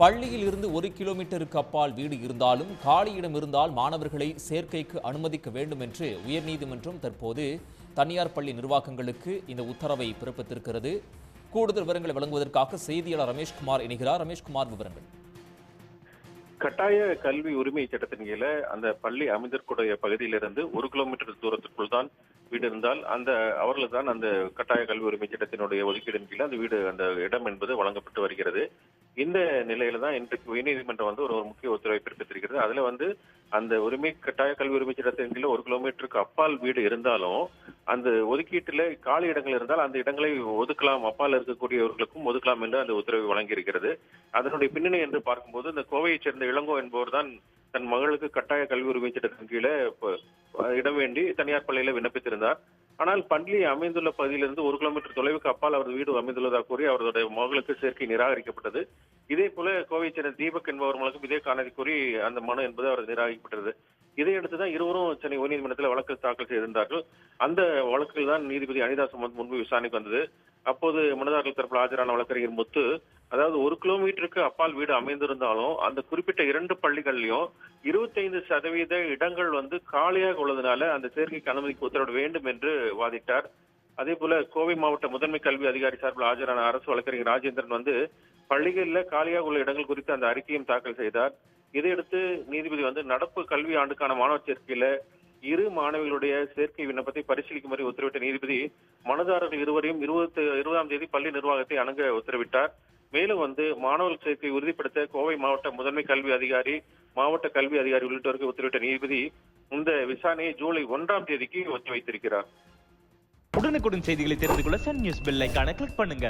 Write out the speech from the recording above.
பள்ளியில் இருந்து ஒரு கிலோமீட்டருக்கு அப்பால் வீடு இருந்தாலும் காலியிடம் இருந்தால் மாணவர்களை சேர்க்கைக்கு அனுமதிக்க வேண்டும் என்று உயர்நீதிமன்றம் தற்போது தனியார் பள்ளி நிர்வாகங்களுக்கு இந்த உத்தரவை பிறப்பித்திருக்கிறது. கூடுதல் விவரங்களை வழங்குவதற்காக செய்தியாளர் ரமேஷ்குமார் இணைகிறார். ரமேஷ்குமார் விவரங்கள். கட்டாய கல்வி உரிமை சட்டத்தின் கீழ அந்த பள்ளி அமைந்திருக்கூடிய பகுதியிலிருந்து ஒரு கிலோமீட்டர் தூரத்திற்குள் தான் வீடு இருந்தால் அந்த அவர்கள் தான் அந்த கட்டாய கல்வி உரிமை சட்டத்தினுடைய ஒதுக்கீடின் கீழே அந்த வீடு அந்த இடம் என்பது வழங்கப்பட்டு வருகிறது. இந்த நிலையில தான் இன்றைக்கு உயர்நீதிமன்றம் வந்து ஒரு ஒரு முக்கிய உத்தரவை பிறப்பித்திருக்கிறது. அதுல வந்து அந்த உரிமை கட்டாய கல்வி உரிமை சட்டத்தின் ஒரு கிலோமீட்டருக்கு அப்பால் வீடு இருந்தாலும் அந்த ஒதுக்கீட்டுல காலி இடங்கள் இருந்தால் அந்த இடங்களை ஒதுக்கலாம் அப்பால் இருக்கக்கூடியவர்களுக்கும் ஒதுக்கலாம் என்று அந்த உத்தரவை வழங்கியிருக்கிறது. அதனுடைய பின்னணி என்று பார்க்கும்போது இந்த கோவையைச் சேர்ந்த இளங்கோ என்பவர் தான் தன் மகளுக்கு கட்டாய கல்வி உரிமை சட்டத்தின் கீழே இடம் வேண்டி தனியார் பள்ளியில விண்ணப்பித்திருந்தார். ஆனால் பள்ளி அமைந்துள்ள பகுதியிலிருந்து ஒரு கிலோமீட்டர் தொலைவுக்கு அப்பால் அவரது வீடு அமைந்துள்ளதாக கூறி அவருடைய மகளுக்கு சேர்க்கை நிராகரிக்கப்பட்டது. இதே போல கோவை சேர்ந்த தீபக் என்பவர் மூலம் இதே காரணத்தை கூறி அந்த மனு என்பது அவர் நிராகரிக்கப்பட்டது. இதையடுத்து தான் இருவரும் சென்னை உயர்நீதிமன்றத்தில் வழக்கு தாக்கல் செய்திருந்தார்கள். அந்த வழக்கில் தான் நீதிபதி அனிதா சுமந்த் முன்பு விசாரணைக்கு வந்தது. அப்போது மனுதாரர்கள் தரப்பில் ஆஜரான வழக்கறிஞர் முத்து அதாவது ஒரு கிலோமீட்டருக்கு அப்பால் வீடு அமைந்திருந்தாலும் அந்த குறிப்பிட்ட இரண்டு பள்ளிகள்லயும் இருபத்தைந்து சதவீத இடங்கள் வந்து காலியாக உள்ளதுனால அந்த சேர்க்கைக்கு அனுமதிக்கு உத்தரவிட வேண்டும் என்று வாதிட்டார். அதே போல கோவை மாவட்ட முதன்மை கல்வி அதிகாரி சார்பில் ஆஜரான அரசு வழக்கறிஞர் ராஜேந்திரன் வந்து பள்ளிகளில் காலியாக உள்ள இடங்கள் குறித்து அந்த அறிக்கையும் தாக்கல் செய்தார். இதையடுத்து நீதிபதி வந்து நடப்பு கல்வி ஆண்டுக்கான மாணவர் சேர்க்கையில இரு மாணவிகளுடைய சேர்க்கை விண்ணப்பத்தை பரிசீலிக்கும்படி உத்தரவிட்ட நீதிபதி மனுதாரர்கள் இருவரையும் இருபத்தி இருபதாம் தேதி பள்ளி நிர்வாகத்தை அணுக உத்தரவிட்டார். மேலும் வந்து மாணவர் சேர்க்கை உறுதிப்படுத்த கோவை மாவட்ட முதன்மை கல்வி அதிகாரி மாவட்ட கல்வி அதிகாரி உள்ளிட்டோருக்கு உத்தரவிட்ட நீதிபதி இந்த விசாரணையை ஜூலை ஒன்றாம் தேதிக்கு ஒத்திவைத்திருக்கிறார். உடனுக்குடன் செய்திகளை தெரிந்து கொள்ள சன் நியூஸ் பெல் ஐக்கான கிளிக் பண்ணுங்க.